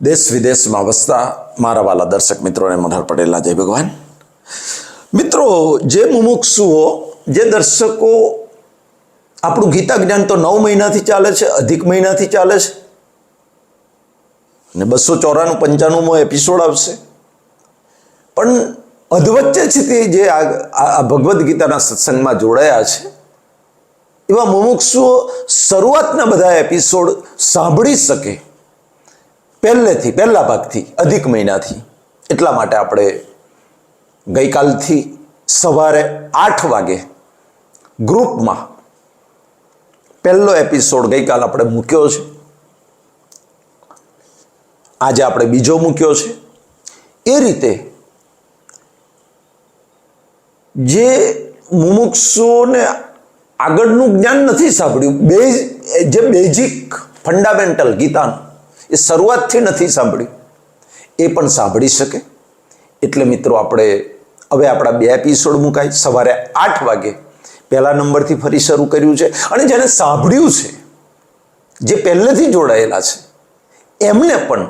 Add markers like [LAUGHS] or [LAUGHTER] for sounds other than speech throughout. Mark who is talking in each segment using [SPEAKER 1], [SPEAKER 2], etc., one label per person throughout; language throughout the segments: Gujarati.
[SPEAKER 1] દેશ વિદેશમાં વસતા મારા વાલા દર્શક મિત્રોને મનહર પટેલના જય ભગવાન. મિત્રો, જે મુમુક્ષુઓ, જે દર્શકો આપણું ગીતા જ્ઞાન તો નવ મહિનાથી ચાલે છે, અધિક મહિનાથી ચાલે છે, અને બસો ચોરાણું, પંચાણુંમો એપિસોડ આવશે. પણ અધવચ્ચેથી જે આ આ ભગવદ્ ગીતાના સત્સંગમાં જોડાયા છે, એવા મુમુક્ષુઓ શરૂઆતના બધા એપિસોડ સાંભળી શકે. પહેલેથી, પહેલા ભાગથી, અધિક મહિનાથી. એટલા માટે આપણે ગઈકાલથી સવારે આઠ વાગે ગ્રુપમાં પહેલો એપિસોડ ગઈકાલ આપણે મૂક્યો છે. આજે આપણે બીજો મૂક્યો છે. એ રીતે જે મુમુક્ષુઓને આગળનું જ્ઞાન નથી સાંભળ્યું બે જે બેઝિક ફંડામેન્ટલ ગીતાનું એ શરૂઆતથી નથી સાંભળ્યું એ પણ સાંભળી શકે. એટલે મિત્રો આપણે હવે આપણા બે એપિસોડ મુકાય. સવારે આઠ વાગે પહેલા નંબરથી ફરી શરૂ કર્યું છે. અને જેને સાંભળ્યું છે, જે પહેલેથી જોડાયેલા છે, એમને પણ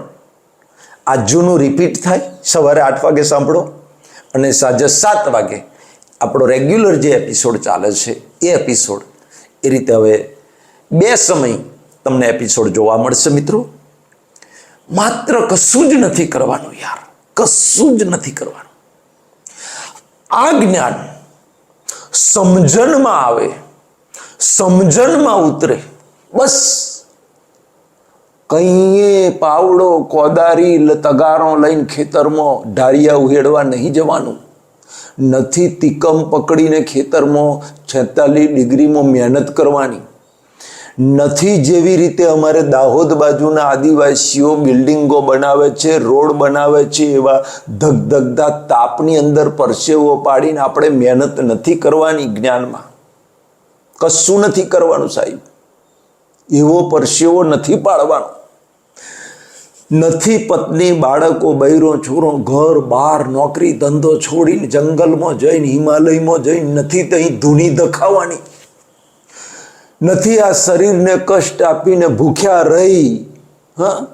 [SPEAKER 1] આ જૂનું રિપીટ થાય. સવારે આઠ વાગે સાંભળો અને સાંજે સાત વાગે આપણો રેગ્યુલર જે એપિસોડ ચાલે છે, એ એપિસોડ એ રીતે હવે બે સમય તમને એપિસોડ જોવા મળશે મિત્રો. માત્ર કશું જ નથી કરવાનું યાર. કશું જ નથી કરવાનું. આ જ્ઞાન સમજણમાં આવે, સમજણમાં ઉતરે, બસ. કંઈએ પાવડો, કોદારી તગારો લઈને ખેતરમાં ઢારિયા ઉહેડવા નહીં જવાનું. નથી તિકમ પકડીને ખેતરમાં છેતાલીસ ડિગ્રીમાં મહેનત કરવાની. નથી જેવી રીતે અમારે દાહોદ બાજુના આદિવાસીઓ બિલ્ડિંગો બનાવે છે, રોડ બનાવે છે, એવા ધગધગતા તાપની અંદર પરસેવો પાડીને આપણે મહેનત નથી કરવાની જ્ઞાનમાં. કશું નથી કરવાનું સાહેબ. એવો પરસેવો નથી પાડવાનો. નથી પત્ની, બાળકો, બૈરો, છોરો, ઘર બહાર નોકરી, ધંધો છોડીને જંગલમાં જઈને, હિમાલયમાં જઈને નથી ત્યાં ધૂની દખાવાની. નથી આ શરીરને કષ્ટ આપીને ભૂખ્યા રહી, હા?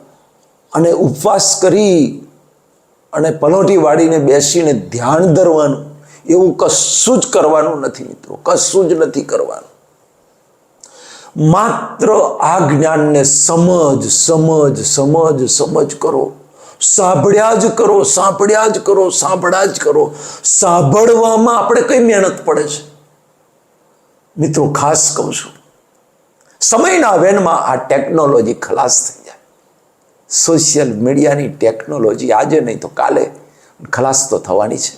[SPEAKER 1] અને ઉપવાસ કરી અને પલોટી વાળીને બેસીને ધ્યાન ધરવાનું, એવું કશું જ કરવાનું નથી મિત્રો, કશું જ નથી કરવાનું. માત્ર આ જ્ઞાનને સમજ સમજ સમજ સમજ કરો. સાંભળ્યા જ કરો, સાંભળ્યા જ કરો, સાંભળ્યા જ કરો. સાંભળવામાં આપણે કઈ મહેનત પડે છે? મિત્રો, ખાસ કહું છું સમયના વેનમાં આ ટેકનોલોજી ખલાસ થઈ જાય. સોશિયલ મીડિયાની ટેકનોલોજી આજે નહીં તો કાલે ખલાસ તો થવાની છે.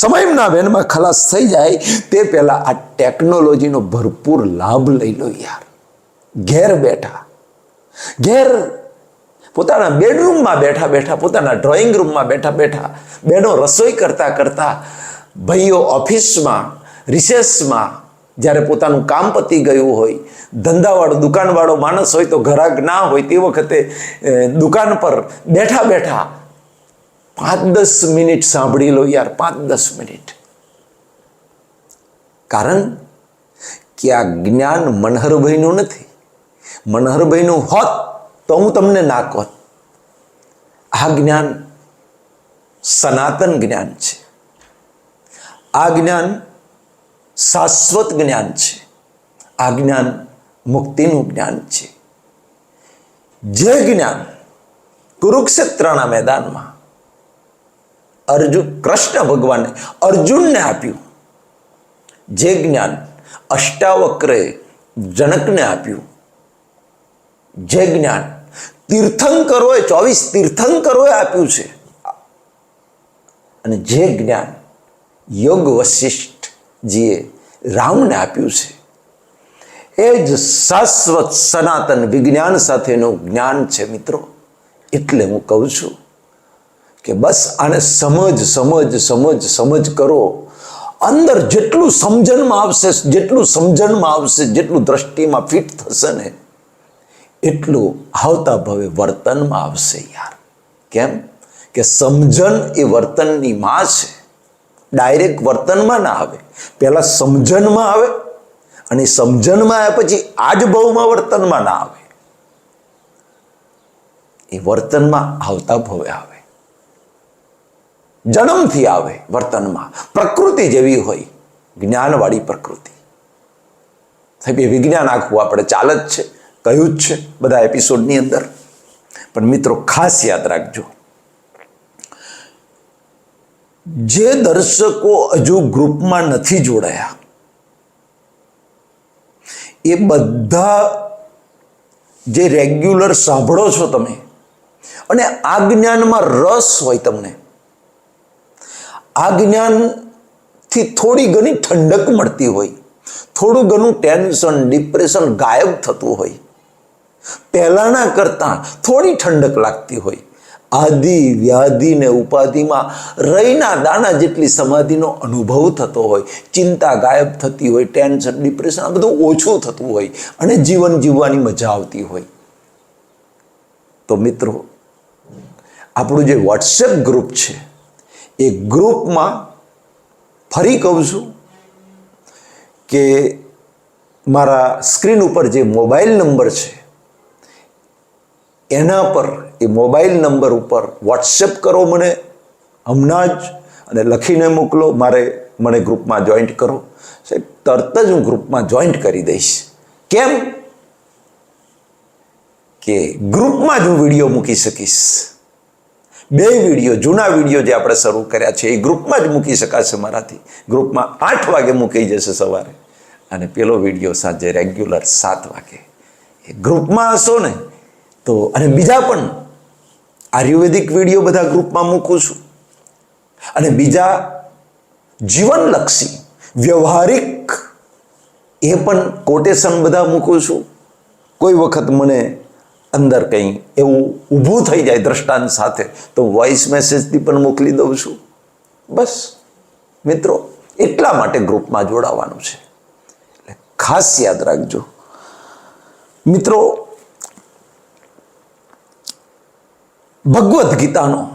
[SPEAKER 1] સમયના વેનમાં ખલાસ થઈ જાય તે પહેલાં આ ટેકનોલોજીનો ભરપૂર લાભ લઈ લો યાર. ઘેર બેઠા. ઘેર પોતાના બેડરૂમમાં બેઠા બેઠા, પોતાના ડ્રોઈંગ રૂમમાં બેઠા બેઠા બહેનો રસોઈ કરતાં કરતાં, ભાઈઓ ઓફિસમાં રિસેસમાં જ્યારે પોતાનું કામ પતી ગયું હોય, ધંધાવાળો, દુકાનવાળો માણસ હોય તો ઘરાક ના હોય તે વખતે દુકાન પર બેઠા બેઠા પાંચ દસ મિનિટ સાંભળી લો યાર પાંચ દસ મિનિટ. કારણ કે આ જ્ઞાન મનહરભાઈનું નથી. મનહરભાઈનું હોત તો હું તમને ના કહત આ જ્ઞાન સનાતન જ્ઞાન છે. આ જ્ઞાન શાશ્વત જ્ઞાન છે. આ જ્ઞાન મુક્તિનું જ્ઞાન છે. જે જ્ઞાન કુરુક્ષેત્રના મેદાનમાં અર્જુન કૃષ્ણ ભગવાને અર્જુનને આપ્યું. જે જ્ઞાન અષ્ટાવક્રે જનકને આપ્યું. જે જ્ઞાન તીર્થંકરોએ, ચોવીસ તીર્થંકરોએ આપ્યું છે. અને જે જ્ઞાન યોગ વશિષ્ઠજીએ રામને આપ્યું છે. એ જ શાશ્વત સનાતન વિજ્ઞાન સાથેનું જ્ઞાન છે મિત્રો. એટલે હું કહું છું કે બસ આને સમજ સમજ સમજ સમજ કરો. અંદર જેટલું સમજણમાં આવશે, જેટલું સમજણમાં આવશે, જેટલું દ્રષ્ટિમાં ફિટ થશે ને, એટલું આવતા ભવે વર્તનમાં આવશે યાર. કેમ? કે સમજણ એ વર્તનની માં છે. ડાયરેક્ટ વર્તનમાં ના આવે. પહેલાં સમજણમાં આવે અને સમજણમાં આવ્યા પછી આજ ભાવમાં વર્તનમાં ના આવે. એ વર્તનમાં આવતા ભવે આવે. જન્મથી આવે વર્તનમાં. પ્રકૃતિ જેવી હોય, જ્ઞાનવાળી પ્રકૃતિ. સાહેબ, એ વિજ્ઞાન આખું આપણે ચાલ જ છે, કહ્યું જ છે બધા એપિસોડની અંદર. પણ મિત્રો, ખાસ યાદ રાખજો જે દર્શકો હજુ ગ્રુપમાં નથી જોડાયા, એ બધા જે રેગ્યુલર સાંભળો છો તમે અને આ જ્ઞાનમાં રસ હોય તમને, આ જ્ઞાનથી થોડી ઘણી ઠંડક મળતી હોય, થોડું ઘણું ટેન્શન, ડિપ્રેશન ગાયબ થતું હોય, પહેલાંના કરતાં થોડી ઠંડક લાગતી હોય. આદિ, વ્યાધિ ને ઉપાધિમાં રહીના દાણા જેટલી સમાધિનો અનુભવ થતો હોય, ચિંતા ગાયબ થતી હોય, ટેન્શન ડિપ્રેશન આ બધું ઓછું થતું હોય અને જીવન જીવવાની મજા આવતી હોય. તો મિત્રો, આપણું જે વોટ્સએપ ગ્રુપ છે, એ ગ્રુપમાં ફરી કહું છું કે મારા સ્ક્રીન ઉપર જે મોબાઈલ નંબર છે, એના પર એ મોબાઈલ નંબર ઉપર વોટ્સએપ કરો મને, હમણાં જ, અને લખીને મોકલો, મારે, મને ગ્રુપમાં જોઈન્ટ કરો. સાહેબ, તરત જ હું ગ્રુપમાં જોઈન્ટ કરી દઈશ. કેમ? કે ગ્રુપમાં જ હું વીડિયો મૂકી શકીશ. બે વીડિયો, જૂના વીડિયો જે આપણે શરૂ કર્યા છે, એ ગ્રુપમાં જ મૂકી શકાશે મારાથી. ગ્રુપમાં આઠ વાગે મૂકી જશે સવારે. અને પેલો વીડિયો સાંજે રેગ્યુલર સાત વાગે. એ ગ્રુપમાં હશો ને, તો, અને બીજા પણ આયુર્વેદિક વીડિયો બધા ગ્રુપમાં મૂકું છું. અને બીજા જીવનલક્ષી, વ્યવહારિક, એ પણ કોટેશન બધા મૂકું છું. કોઈ વખત મને અંદર કંઈ એવું ઊભું થઈ જાય દ્રષ્ટાંત સાથે, તો વોઇસ મેસેજથી પણ મોકલી દઉં છું. બસ. મિત્રો, એટલા માટે ગ્રુપમાં જોડાવાનું છે. એટલે ખાસ યાદ રાખજો. મિત્રો ભગવદ્ ગીતાનો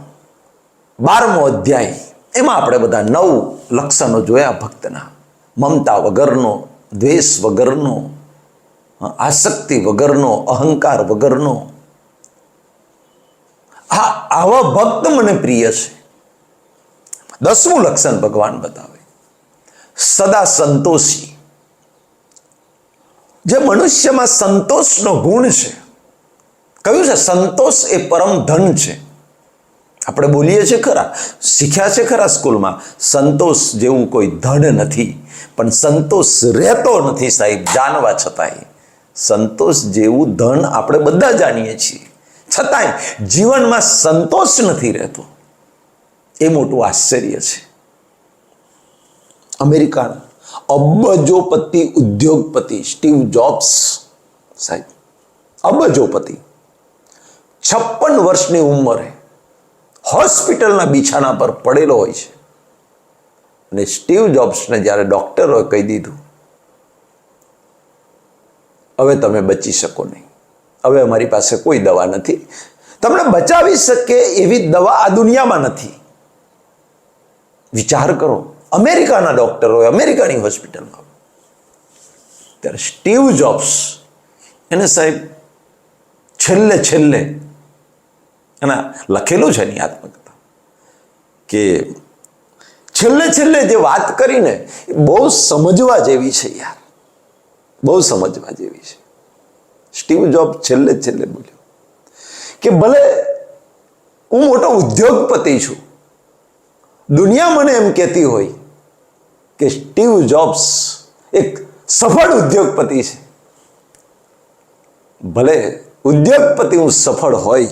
[SPEAKER 1] બારમો અધ્યાય, એમાં આપણે બધા નવ લક્ષણો જોયા ભક્તના. મમતા વગરનો, દ્વેષ વગરનો આસક્તિ વગરનો, અહંકાર વગરનો. આ આવા ભક્ત મને પ્રિય છે. દસમું લક્ષણ ભગવાન બતાવે. સદા સંતોષી. જે મનુષ્યમાં સંતોષનો ગુણ છે કહ્યું છે? સંતોષ એ પરમ ધન છે. આપણે બોલીએ છીએ ખરા. શીખ્યા છે ખરા સ્કૂલમાં? સંતોષ જેવું કોઈ ધન નથી. પણ સંતોષ રહેતો નથી સાહેબ, જાણવા છતાંય. સંતોષ જેવું ધન આપણે બધા જાણીએ છીએ. છતાંય જીવનમાં સંતોષ નથી રહેતો. એ મોટું આશ્ચર્ય છે. અમેરિકાના અબજોપતિ ઉદ્યોગપતિ સ્ટીવ જોબ્સ સાહેબ, અબજોપતિ. છપ્પન વર્ષની ઉંમરે હોસ્પિટલના બિછાના પર પડેલો હોય છે. અને સ્ટીવ જોબ્સને જ્યારે ડૉક્ટરોએ કહી દીધું, હવે તમે બચી શકો નહીં. હવે અમારી પાસે કોઈ દવા નથી. તમને બચાવી શકે એવી દવા આ દુનિયામાં નથી. વિચાર કરો, અમેરિકાના ડૉક્ટરોએ અમેરિકાની હોસ્પિટલમાં ત્યારે સ્ટીવ જોબ્સ એને સાહેબ, છેલ્લે છેલ્લે એના લખેલું છે એની આત્મકથા. કે છેલ્લે છેલ્લે જે વાત કરીને બહુ સમજવા જેવી છે યાર. બહુ સમજવા જેવી છે. સ્ટીવ જોબ છેલ્લે છેલ્લે બોલ્યો. કે ભલે હું મોટો ઉદ્યોગપતિ છું, દુનિયા મને એમ કહેતી હોય કે સ્ટીવ જોબ્સ એક સફળ ઉદ્યોગપતિ છે. ભલે ઉદ્યોગપતિ હું સફળ હોય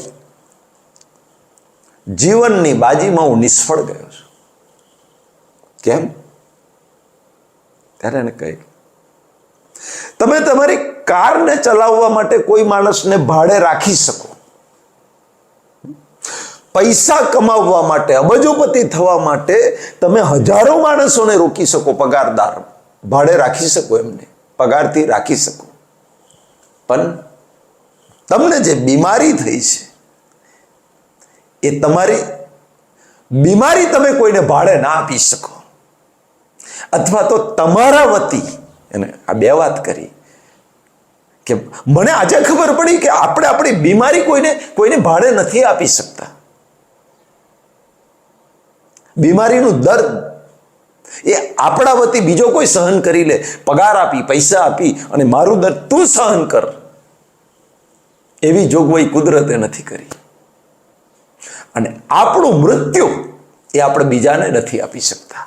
[SPEAKER 1] જીવનની બાજીમાં હું નિષ્ફળ ગયો છું. કેમ? ત્યારે એને કહ્યું તમે તમારી કારને ચલાવવા માટે કોઈ માણસને ભાડે રાખી શકો. પૈસા કમાવવા માટે, અબજોપતિ થવા માટે તમે હજારો માણસોને રોકી શકો પગારદાર. ભાડે રાખી શકો એમને, પગારથી રાખી શકો. પણ તમને જે બીમારી થઈ છે એ તમારી બીમારી તમે કોઈને ભાડે ના આપી શકો. અથવા તો તમારા વતી, એને આ બે વાત કરી, કે મને આજે ખબર પડી કે આપણે આપણી બીમારી કોઈને કોઈને ભાડે નથી આપી શકતા. બીમારીનું દર્દ એ આપણા વતી બીજો કોઈ સહન કરી લે, પગાર આપી, પૈસા આપી, અને મારું દર્દ તું સહન કર. એવી જોગવાઈ કુદરતે નથી કરી. અને આપણું મૃત્યુ એ આપણે બીજાને નથી આપી શકતા.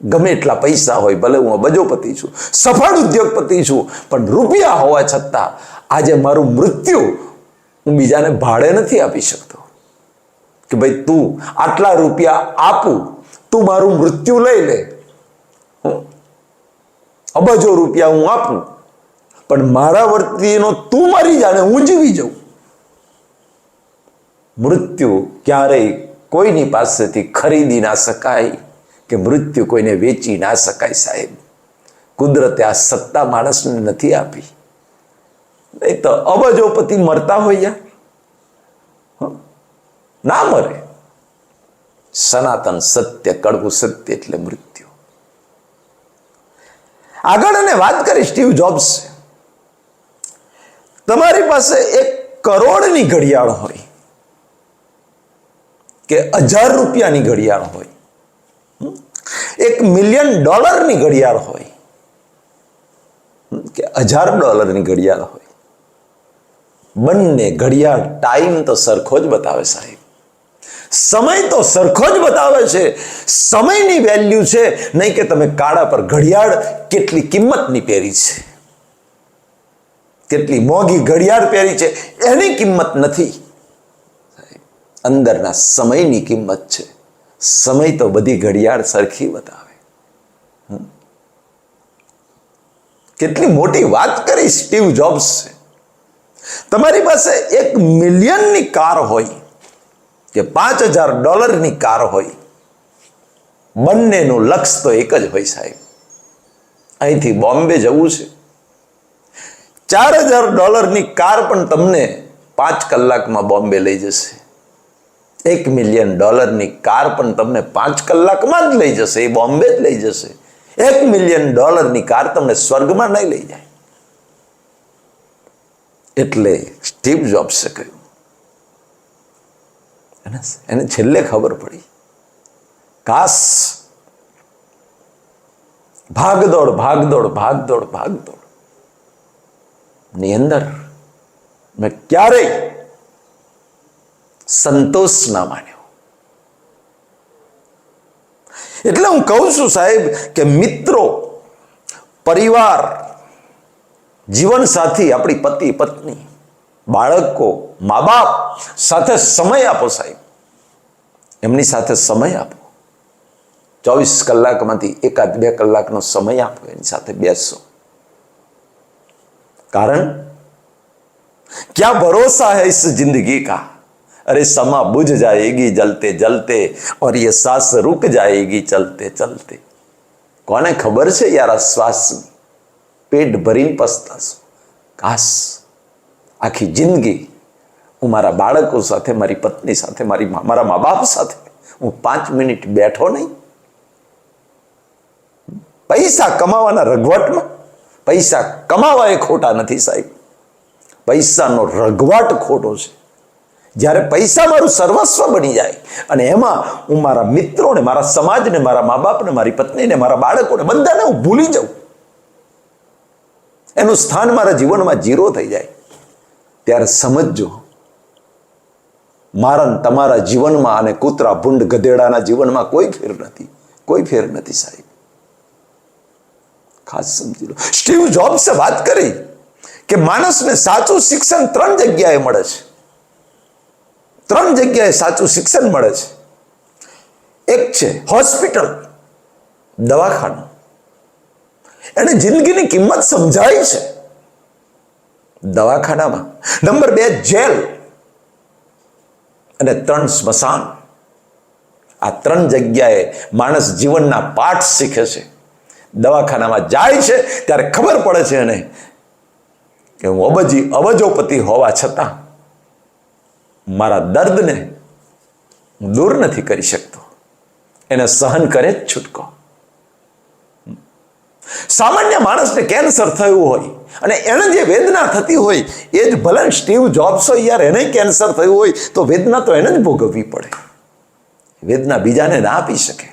[SPEAKER 1] ગમે એટલા પૈસા હોય, ભલે હું અબજોપતિ છું, સફળ ઉદ્યોગપતિ છું, પણ રૂપિયા હોવા છતાં આજે મારું મૃત્યુ હું બીજાને ભાડે નથી આપી શકતો. કે ભાઈ તું આટલા રૂપિયા આપું, તું મારું મૃત્યુ લઈ લે? અબજો રૂપિયા હું આપું, પણ મારા વર્તીનો તું મારી જાને હું જીવી જાઉં. મૃત્યુ ક્યારેય કોઈની પાસેથી ખરીદી ના શકાય કે મૃત્યુ કોઈને વેચી ના શકાય સાહેબ. કુદરતે આ સત્તા માણસને નથી આપી. નહીં તો અબજોપતિ મરતા હોય ના મરે. સનાતન સત્ય, કડવું સત્ય એટલે મૃત્યુ. આગળ અને વાત કરી સ્ટીવ જોબ્સ. તમારી પાસે એક કરોડની ઘડિયાળ હોય. કે હજાર રૂપિયાની ઘડિયાળ હોય? એક મિલિયન ડોલરની ઘડિયાળ હોય? કે હજાર ડોલરની ઘડિયાળ હોય. બંને ઘડિયાળ ટાઈમ તો સરખો જ બતાવે સાહેબ. સમય તો સરખો જ બતાવે છે. સમયની વેલ્યુ છે. નહીં કે તમે કાળા પર ઘડિયાળ કેટલી કિંમતની પહેરી છે. કેટલી મોંઘી ઘડિયાળ પહેરી છે. એની કિંમત નથી. અંદરના સમયની કિંમત છે. સમય તો બધી ઘડિયાળ સરખી બતાવે. કેટલી મોટી વાત કરી સ્ટીવ જોબ્સ તમારી પાસે એક મિલિયનની કાર હોય કે પાંચ હજાર ડોલરની કાર હોય. બંનેનું લક્ષ્ય તો એક જ હોય સાહેબ. અહીંથી બોમ્બે જવું છે. ચાર હજાર ડોલરની કાર પણ તમને પાંચ કલાકમાં બોમ્બે લઈ જશે. એક મિલિયન ડોલરની કાર પણ તમને પાંચ કલાકમાં જ લઈ જશે, એ બોમ્બે જ લઈ જશે. એક મિલિયન ડોલરની કાર તમને સ્વર્ગમાં નહીં લઈ જાય. એટલે સ્ટીવ જોબ્સે કહ્યું. એને છેલ્લે ખબર પડી. કાસ, ભાગદોડ ભાગદોડ ભાગદોડ ભાગદોડ. ની અંદર મેં ક્યારેય સંતોષ ના માન્યો. એટલે હું કહું છું સાહેબ કે મિત્રો, પરિવાર જીવન સાથી આપણી પતિ, પત્ની, બાળકો મા બાપ સાથે સમય આપો સાહેબ. એમની સાથે સમય આપો. ચોવીસ કલાકમાંથી એકાદ બે કલાકનો સમય આપો, એની સાથે બેસો. કારણ, ક્યાં ભરોસા હૈ જિંદગી કા? अरे समा बुझ जाएगी जलते जलते और ये सांस रुक जाएगी चलते चलते કોને ખબર છે યાર આ શ્વાસ પેટ ભરીને પસ્તાશું કાશ આખી જિંદગી હું મારા બાળકો સાથે મારી પત્ની સાથે મારી મા- મારા મા બાપ સાથે હું પાંચ મિનિટ બેઠો નહીં પૈસા કમાવાના રઘવટમાં પૈસા કમાવા એ ખોટા નથી સાહેબ પૈસાનો રઘવાટ ખોટો છે જ્યારે પૈસા મારું સર્વસ્વ બની જાય અને એમાં હું મારા મિત્રોને, મારા સમાજને, મારા મા બાપને મારી પત્નીને, મારા બાળકોને બધાને હું ભૂલી જાઉં. એનું સ્થાન મારા જીવનમાં જીરો થઈ જાય. ત્યારે સમજજો, મારા તમારા જીવનમાં અને કૂતરા, ભૂંડ, ગધેડાના જીવનમાં કોઈ ફેર નથી. કોઈ ફેર નથી સાહેબ. ખાસ સમજી લો. સ્ટીવ જોબ્સે વાત કરી કે માણસને સાચું શિક્ષણ ત્રણ જગ્યાએ મળે છે. ત્રણ જગ્યાએ સાચું શિક્ષણ મળે છે. એક છે હોસ્પિટલ, દવાખાનું. એને જિંદગીની કિંમત સમજાય છે. દવાખાનામાં. નંબર બે, જેલ અને ત્રણ સ્મશાન. આ ત્રણ જગ્યાએ માણસ જીવનના પાઠ શીખે છે. દવાખાનામાં જાય છે, ત્યારે ખબર પડે છે એને કે હું અબજી અબજોપતિ હોવા છતાં મારા દર્દને હું દૂર નથી કરી શકતો. એને સહન કરે જ છૂટકો. સામાન્ય માણસને કેન્સર થયું હોય અને એને જે વેદના થતી હોય, એ જ ભલે સ્ટીવ જોબ્સ હોય યાર, એને કેન્સર થયું હોય, તો વેદના તો એને જ ભોગવવી પડે. વેદના બીજાને ના આપી શકે.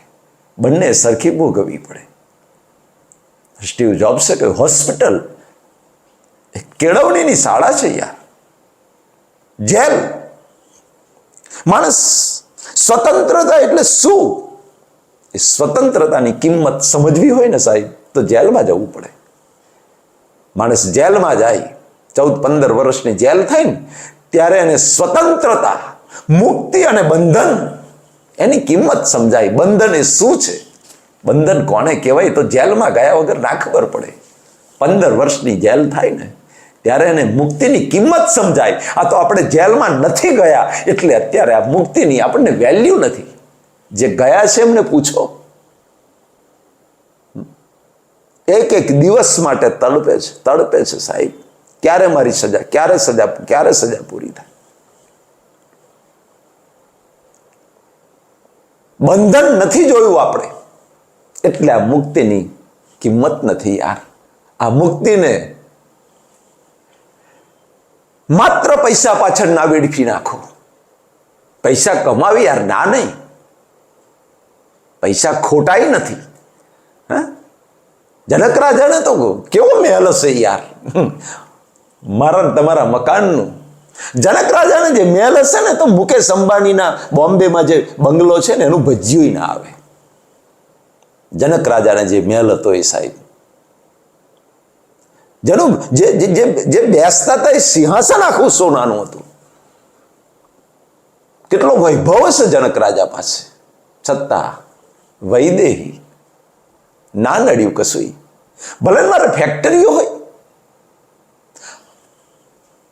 [SPEAKER 1] બંને સરખી ભોગવવી પડે. સ્ટીવ જોબ્સે કહ્યું, હોસ્પિટલ કેળવણીની શાળા છે યાર. જેલ માણસ સ્વતંત્રતા એટલે શું? એ સ્વતંત્રતાની કિંમત સમજવી હોય ને સાહેબ, તો જેલમાં જવું પડે. માણસ જેલમાં જાય, ચૌદ પંદર વર્ષની જેલ થાય ને ત્યારે એને સ્વતંત્રતા, મુક્તિ અને બંધન, એની કિંમત સમજાય. બંધન એ શું છે? બંધન કોને કહેવાય? તો જેલમાં ગયા વગર ના ખબર પડે. પંદર વર્ષની જેલ થાય ને ત્યારે એને મુક્તિની કિંમત સમજાય. આ તો આપણે જેલમાં નથી ગયા એટલે અત્યારે આ મુક્તિની આપણને વેલ્યુ નથી. જે ગયા છે એમને પૂછો. એક એક દિવસ માટે તડપે છે તડપે છે સાહેબ. ક્યારે મારી સજા, ક્યારે સજા ક્યારે સજા પૂરી થાય? બંધન નથી જોયું આપણે. એટલે આ મુક્તિની કિંમત નથી યાર. આ મુક્તિને માત્ર પૈસા પાછળ ના વેડફી નાખો. પૈસા કમાવી યાર, ના નહીં. પૈસા ખોટાઈ નથી. હા? જનક રાજાને તો કેવો મહેલ હશે યાર? મારા તમારા મકાનનું. જનક રાજાને જે મહેલ હશે ને તો મુકેશ અંબાણીના બોમ્બેમાં જે બંગલો છે ને એનું ભજ્યું ના આવે. જનક રાજાને જે મહેલ હતો એ સાહેબ જેનું જે જે- જે બેસતા હતા એ સિંહાસન આખું સોનાનું હતું. કેટલો વૈભવ હશે જનક રાજા પાસે. છતાં વૈદેહી ના નડ્યું કશું ભલે મારે ફેક્ટરીઓ હોય.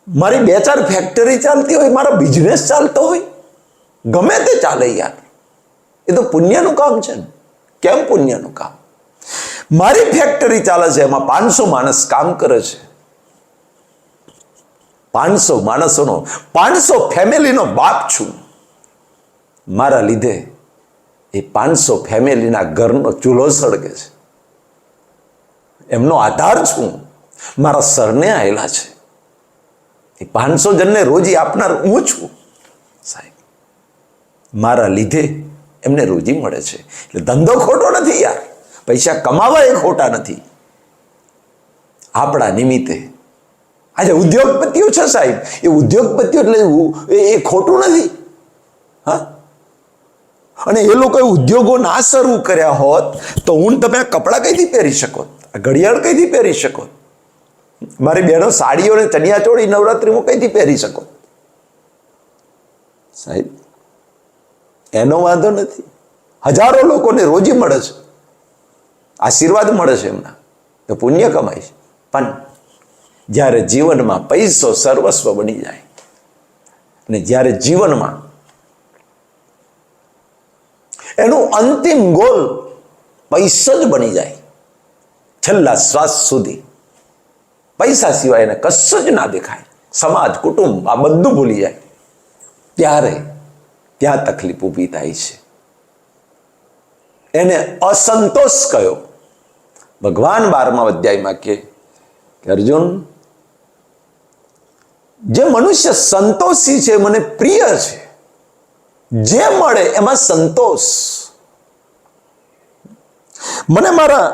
[SPEAKER 1] મારી બે ચાર ફેક્ટરી ચાલતી હોય, મારો બિઝનેસ ચાલતો હોય. ગમે તે ચાલે યાર. એ તો પુણ્યનું કામ છે ને. કેમ પુણ્યનું કામ? મારી ફેક્ટરી ચાલે છે, એમાં પાંચસો માણસ કામ કરે છે. પાંચસો માણસોનો, પાંચસો ફેમિલીનો બાપ છું. મારા લીધે એ પાંચસો ફેમિલીના ઘરનો ચૂલો સળગે છે. એમનો આધાર છું. મારા સરને આવેલા છે. એ પાંચસો જણને રોજી આપનાર હું છું. સાહેબ, મારા લીધે એમને રોજી મળે છે. એટલે ધંધો ખોટો નથી યાર. પૈસા કમાવા એ ખોટા નથી. આપણા નિમિત્તે. આજે ઉદ્યોગપતિઓ છે સાહેબ. એ ઉદ્યોગપતિઓ એટલે એ ખોટું નથી. હા? અને એ લોકોએ ઉદ્યોગો ના શરૂ કર્યા હોત તો હું તમે આ કપડાં કઈથી પહેરી શકો? આ ઘડિયાળ કઈથી પહેરી શકો? મારી બહેનો સાડીઓ ને ચણિયા ચોળી નવરાત્રીમાં કઈથી પહેરી શકો? સાહેબ, એનો વાંધો નથી. હજારો લોકોને રોજી મળે છે. આશીર્વાદ મળે છે એમના. તો પુણ્ય કમાય છે. પણ જ્યારે જીવનમાં પૈસો સર્વસ્વ બની જાય અને જ્યારે જીવનમાં એનું અંતિમ ગોલ પૈસા જ બની જાય. છેલ્લા શ્વાસ સુધી પૈસા સિવાય એને કશું જ ના દેખાય. સમાજ, કુટુંબ આ બધું ભૂલી જાય. ત્યારે ત્યાં તકલીફ ઊભી થાય છે. એને અસંતોષ કયો? ભગવાન બારમા અધ્યાયમાં કે અર્જુન, જે મનુષ્ય સંતોષી છે, મને પ્રિય છે, જે મળે એમાં સંતોષ. મને મારા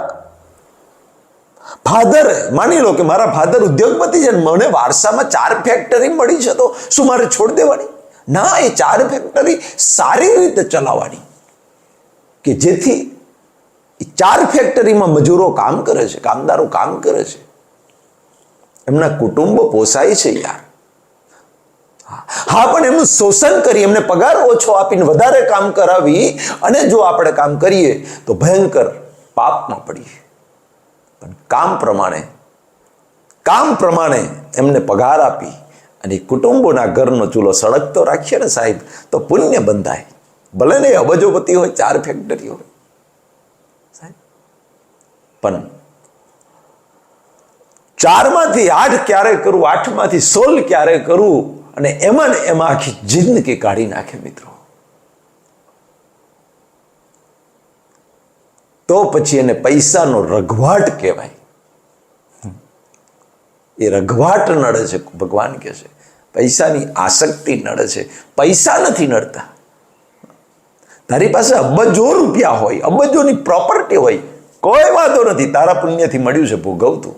[SPEAKER 1] ફાધરે માની લો કે મારા ફાધર ઉદ્યોગપતિ છે મને વારસામાં ચાર ફેક્ટરી મળી છે, તો શું મારે છોડી દેવાની? ના, એ ચાર ફેક્ટરી સારી રીતે ચલાવવાની. કે જેથી ચાર ફેક્ટરીમાં મજૂરો કામ કરે છે, કામદારો કામ કરે છે. એમના કુટુંબ પોસાય છે યાર. હા, પણ એમનું શોષણ કરી, એમને પગાર ઓછો આપીને વધારે કામ કરાવી અને જો આપણે કામ કરીએ તો ભયંકર પાપમાં પડીએ. પણ કામ પ્રમાણે કામ પ્રમાણે એમને પગાર આપી અને કુટુંબોના ઘરનો ચૂલો સળગતો રાખીએ ને સાહેબ, તો પુણ્ય બંધાય. ભલે ને અબજોપતિ હોય, ચાર ફેક્ટરી હોય. પણ ચારમાંથી આઠ ક્યારે કરવું આઠમાંથી સોલ ક્યારે કરવું અને એમાં એમાં આખી જિંદગી કાઢી નાખે મિત્રો. તો પછી એને પૈસાનો રઘવાટ કહેવાય. એ રઘવાટ નડે છે, ભગવાન કહે છે. પૈસાની આસક્તિ નડે છે. પૈસા નથી નડતા. તારી પાસે અબજો રૂપિયા હોય, અબજોની પ્રોપર્ટી હોય કોઈ વાંધો નથી, તારા પુણ્યથી મળ્યું છે ભોગવતું.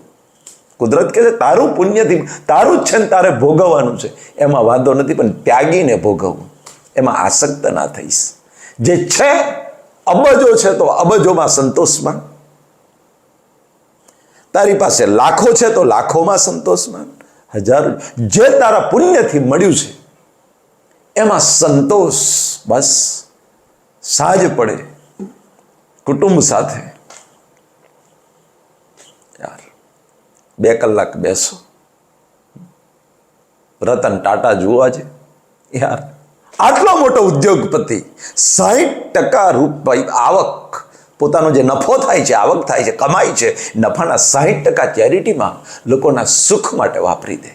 [SPEAKER 1] કુદરત કહે છે, તારું પુણ્યથી, તારું જ છે ને તારે ભોગવવાનું છે. એમાં વાંધો નથી, પણ ત્યાગીને ભોગવવું. એમાં આસક્ત ના થઈશ. જે છે, અબજો છે, તો અબજોમાં સંતોષમાં. તારી પાસે લાખો છે, તો લાખોમાં સંતોષમાં. હજારો, જે તારા પુણ્યથી મળ્યું છે, એમાં સંતોષ બસ. સાજ પડે, કુટુંબ સાથે યાર બે કલાક બેસો. રતન ટાટા જુઓ આજે યાર, આટલો મોટો ઉદ્યોગપતિ સાહીઠ ટકા રૂપિયા આવક, પોતાનો જે નફો થાય છે, આવક થાય છે, કમાય છે, નફાના સાહીઠ ટકા ચેરિટીમાં લોકોના સુખ માટે વાપરી દે.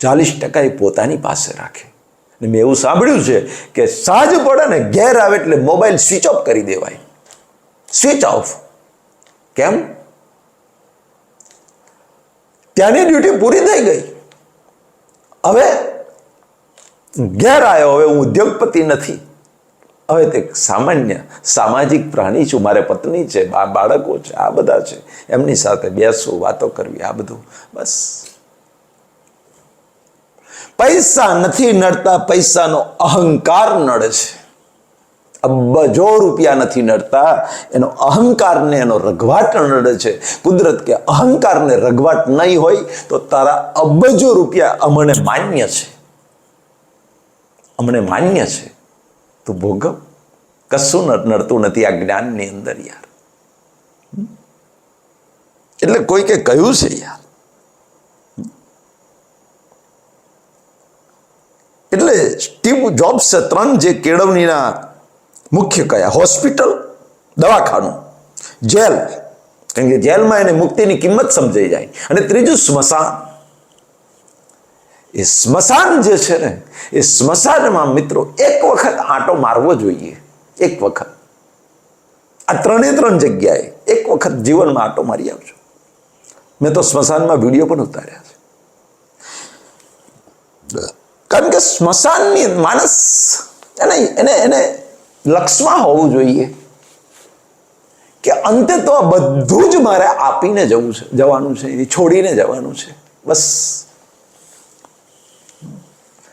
[SPEAKER 1] ચાલીસ ટકા એ પોતાની પાસે રાખે. અને મેં એવું સાંભળ્યું છે કે સાંજ પડે ને ઘેર આવે એટલે મોબાઈલ સ્વિચ ઓફ કરી દેવાય. Switch off. કેમ? ત્યાંની ડ્યુટી પૂરી થઈ ગઈ. હવે ઘેર આવ્યો, હવે હું ઉદ્યોગપતિ નથી. હવે તે સામાન્ય સામાજિક પ્રાણી છું, મારે પત્ની છે બાળકો છે, આ બધા છે. એમની સાથે બેસવું વાતો કરવી, આ બધું. બસ. પૈસા નથી નડતા, પૈસાનો અહંકાર નડે છે. અબજો રૂપિયા નથી નડતા. એનો અહંકાર ને એનો રઘવાટ નડે છે. કુદરત કે અહંકાર ને રઘવાટ નહીં હોય તો તારા અબજો રૂપિયા અમને માન્ય છે. અમને માન્ય છે. તું ભોગવ. કશું નડતું નથી આ જ્ઞાનની અંદર યાર. એટલે કોઈ કે કહ્યું છે યાર. એટલે સ્ટીવ જોબ્સ ત્રણ જે કેળવણીના મુખ્ય કયા? હોસ્પિટલ, દવાખાનું, જેલ. કેમ કે જેલમાં એને મુક્તિની કિંમત સમજાઈ જાય. અને ત્રીજું સ્મશાન. એ સ્મશાન જે છે ને, એ સ્મશાનમાં મિત્રો એક વખત આંટો મારવો જોઈએ. એક વખત. આ ત્રણે ત્રણ જગ્યાએ એક વખત જીવનમાં આંટો મારી આવજો. મેં તો સ્મશાનમાં વીડિયો પણ ઉતાર્યા છે. કારણ કે સ્મશાનની માણસ એને એને એને લક્ષમાં હોવું જોઈએ કે અંતે તો આ બધું જ મારે આપીને જવું છે, જવાનું છે એ છોડીને જવાનું છે. બસ.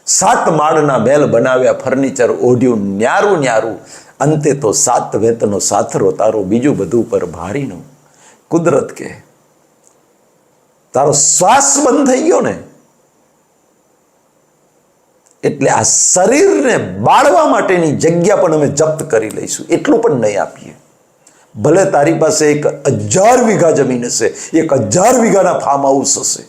[SPEAKER 1] સાત માળના બેલ બનાવ્યા, ફર્નિચર, ઓઢ્યું, ન્યારું ન્યારું. અંતે તો સાત વેતનો સાથરો તારો બીજું બધું પર ભારીનું. કુદરત કે તારો શ્વાસ બંધ થઈ ગયો ને? એટલે આ શરીરને બાળવા માટેની જગ્યા પણ અમે જપ્ત કરી લઈશું. એટલું પણ નહીં આપીએ. ભલે તારી પાસે એક હજાર વીઘા જમીન હશે, એક હજાર વીઘાના ફાર્મ હાઉસ હશે,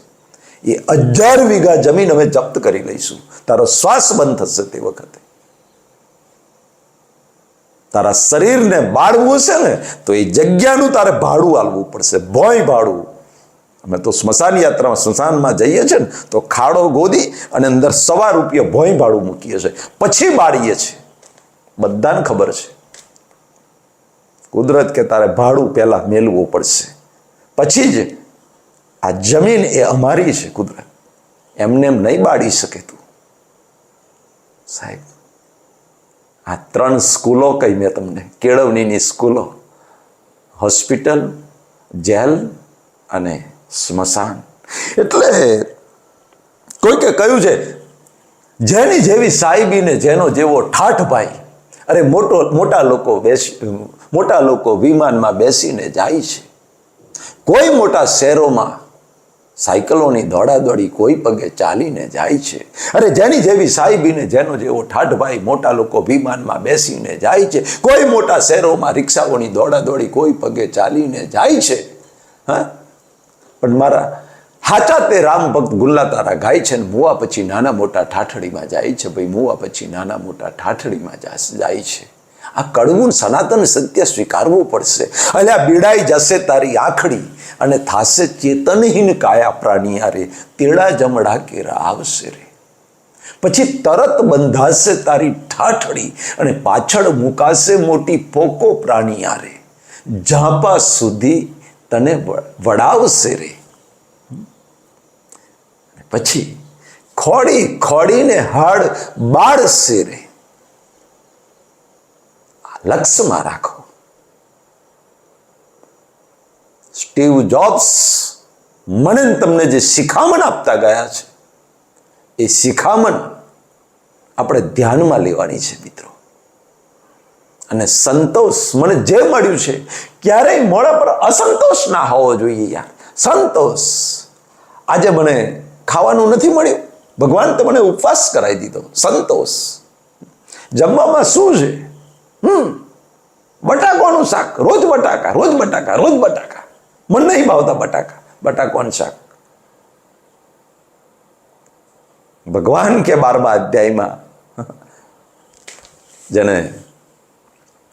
[SPEAKER 1] એ હજાર વીઘા જમીન અમે જપ્ત કરી લઈશું. તારો શ્વાસ બંધ થશે તે વખતે. તારા શરીરને બાળવું હશે ને, તો એ જગ્યાનું તારે ભાડું આલવું પડશે. ભોય ભાડું. અમે તો સ્મશાન યાત્રામાં, સ્મશાનમાં જઈએ છીએ ને, તો ખાડો ગોદી અને અંદર સવા રૂપિયા ભોય ભાડું મૂકીએ છીએ. પછી બાળીએ છીએ. બધાને ખબર છે. કુદરત કે તારે ભાડું પહેલાં મેલવું પડશે. પછી જ આ જમીન એ અમારી છે કુદરત. એમને એમ નહીં બાળી શકે તું. સાહેબ, આ ત્રણ સ્કૂલો કહી મેં તમને, કેળવણીની સ્કૂલો. હોસ્પિટલ, જેલ અને સ્મશાન. એટલે કોઈકે કહ્યું છે, જેની જેવી સાહેબીને જેનો જેવો ઠાઠ ભાઈ, અરે મોટો, મોટા લોકો બેસી, મોટા લોકો વિમાનમાં બેસીને જાય છે. કોઈ મોટા શહેરોમાં સાયકલોની દોડાદોડી કોઈ પગે ચાલીને જાય છે. અરે જેની જેવી સાહેબીને જેનો જેવો ઠાઠભાઈ મોટા લોકો વિમાનમાં બેસીને જાય છે. કોઈ મોટા શહેરોમાં રિક્ષાઓની દોડાદોડી કોઈ પગે ચાલીને જાય છે. હા? પણ મારા હાચા તે રામ ભક્ત ગુલ્લા તારા ગાય છે ને મુવા પછી નાના મોટા ઠાઠડીમાં જાય છે ભાઈ, મુવા પછી નાના મોટા ઠાઠડીમાં જાય છે. આ કડવું સનાતન સત્ય સ્વીકારવું પડશે. અને આ બીડાઈ જશે તારી આખડી અને થાશે ચેતનહીન કાયા પ્રાણી રે તેડા જમડા કેરા આવશે રે. પછી તરત બંધાશે તારી ઠાઠડી અને પાછળ મુકાશે મોટી પોકો પ્રાણી આરે. ઝાપા સુધી તને વડાવશે રે. પછી ખોડી ખોડીને હાડ બાળશે રે. લક્ષમાં રાખો. સ્ટીવ જોબ્સ મને તમને જે શિખામણ આપતા ગયા છે, એ શિખામણ આપણે ધ્યાનમાં લેવાની છે મિત્રો. અને સંતોષ મને જે મળ્યું છે, ક્યારેય મોડા પર અસંતોષ ના હોવો જોઈએ યાર. સંતોષ. આજે મને ખાવાનું નથી મળ્યું. ભગવાન તો મને ઉપવાસ કરાવી દીધો. સંતોષ. જમવામાં શું છે? હમ. બટાકોનું શાક. રોજ બટાકા રોજ બટાકા રોજ બટાકા. મને નહીં ભાવતા બટાકા. બટાકોનું શાક. ભગવાન કે બારમા અધ્યાયમાં? [LAUGHS] જેને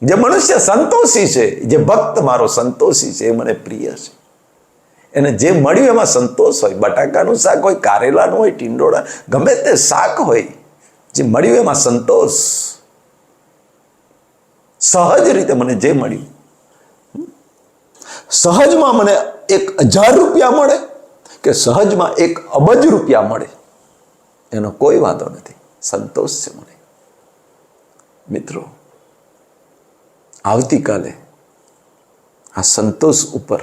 [SPEAKER 1] જે મનુષ્ય સંતોષી છે, જે ભક્ત મારો સંતોષી છે, એ મને પ્રિય છે. એને જે મળ્યું એમાં સંતોષ હોય, બટાકાનું શાક હોય, કારેલાનું હોય, ટીંડોળા, ગમે તે શાક હોય, જે મળ્યું એમાં સંતોષ. સહજ રીતે મને જે મળ્યું, સહજમાં મને એક હજાર રૂપિયા મળે કે સહજમાં એક અબજ રૂપિયા મળે, એનો કોઈ વાંધો નથી. સંતોષ છે મને. મિત્રો આવતીકાલે આ સંતોષ ઉપર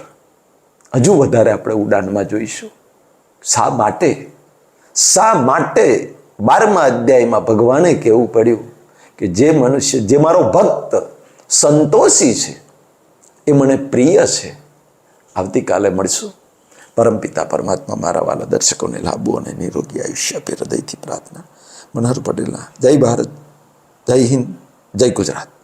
[SPEAKER 1] હજુ વધારે આપણે ઉડાનમાં જોઈશું. શા માટે? શા માટે બારમા અધ્યાયમાં ભગવાને કહેવું પડ્યું કે જે મનુષ્ય, જે મારો ભક્ત સંતોષી છે, એ મને પ્રિય છે. આવતીકાલે મળશું. પરમપિતા પરમાત્મા મારા વાલા દર્શકોને લાભો અને નિરોગી આયુષ્ય આપે હૃદયથી પ્રાર્થના. મનહર પટેલના, જય ભારત, જય હિન્દ, જય ગુજરાત.